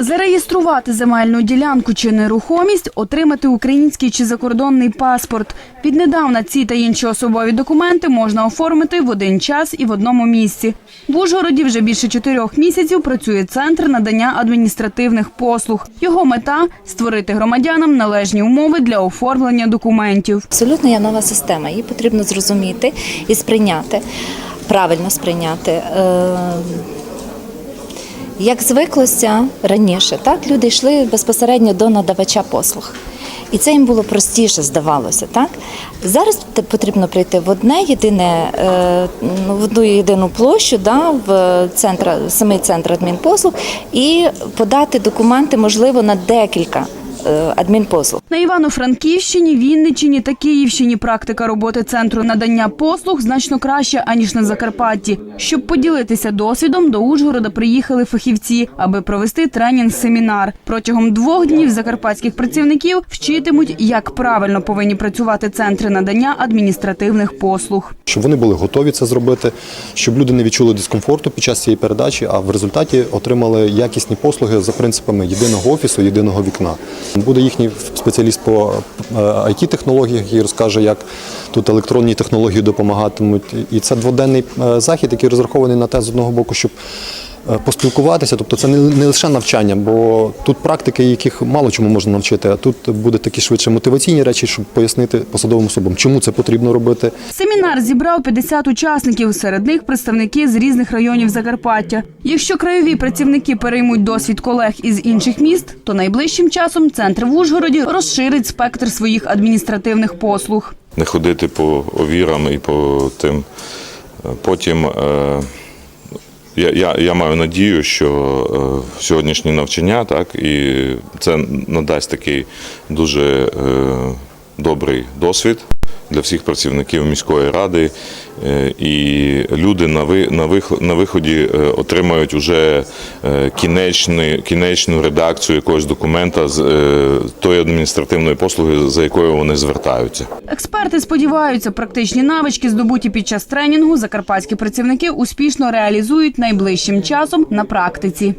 Зареєструвати земельну ділянку чи нерухомість, отримати український чи закордонний паспорт. Віднедавна ці та інші особові документи можна оформити в один час і в одному місці. В Ужгороді вже більше чотирьох місяців працює центр надання адміністративних послуг. Його мета створити громадянам належні умови для оформлення документів. Абсолютно є нова система. Її потрібно зрозуміти і сприйняти, правильно сприйняти. Як звиклося раніше, так люди йшли безпосередньо до надавача послуг. І це їм було простіше, здавалося, так? Зараз потрібно прийти в одне єдине, е, ну, в одну єдину площу, да, в центр, самий центр адмінпослуг, і подати документи, можливо, на декілька адмінпослуг. На Івано-Франківщині, Вінниччині та Київщині практика роботи центру надання послуг значно краща аніж на Закарпатті. Щоб поділитися досвідом, до Ужгорода приїхали фахівці, аби провести тренінг-семінар. Протягом двох днів закарпатських працівників вчитимуть, як правильно повинні працювати центри надання адміністративних послуг. щоб вони були готові це зробити, щоб люди не відчули дискомфорту під час цієї передачі, а в результаті отримали якісні послуги за принципами єдиного офісу, єдиного вікна. Буде їхній спеціаліст по it технологіях який розкаже, як тут електронні технології допомагатимуть. І це дводенний е, захід, який розрахований на те з одного боку, щоб е, поспілкуватися. Тобто це не, лише навчання, бо тут практики, яких мало чому можна навчити, а тут буде такі швидше мотиваційні речі, щоб пояснити посадовим особам, чому це потрібно робити. Семінар зібрав 50 учасників, серед них представники з різних районів Закарпаття. Якщо краєві працівники переймуть досвід колег із інших міст, то найближчим часом центр в Ужгороді розширить спектр своїх адміністративних послуг. не ходити по овірам і по тим. Е, Потім е, я, я, я маю надію, що е, сьогоднішні навчання, так, і це надасть такий дуже е, добрий досвід для всіх працівників міської ради. Е, І люди на, ви, на, вих, на виході е, отримають уже е, кінечну редакцію якогось документа з тої адміністративної послуги, за якою вони звертаються. Експерти сподіваються, практичні навички, здобуті під час тренінгу, закарпатські працівники успішно реалізують найближчим часом на практиці.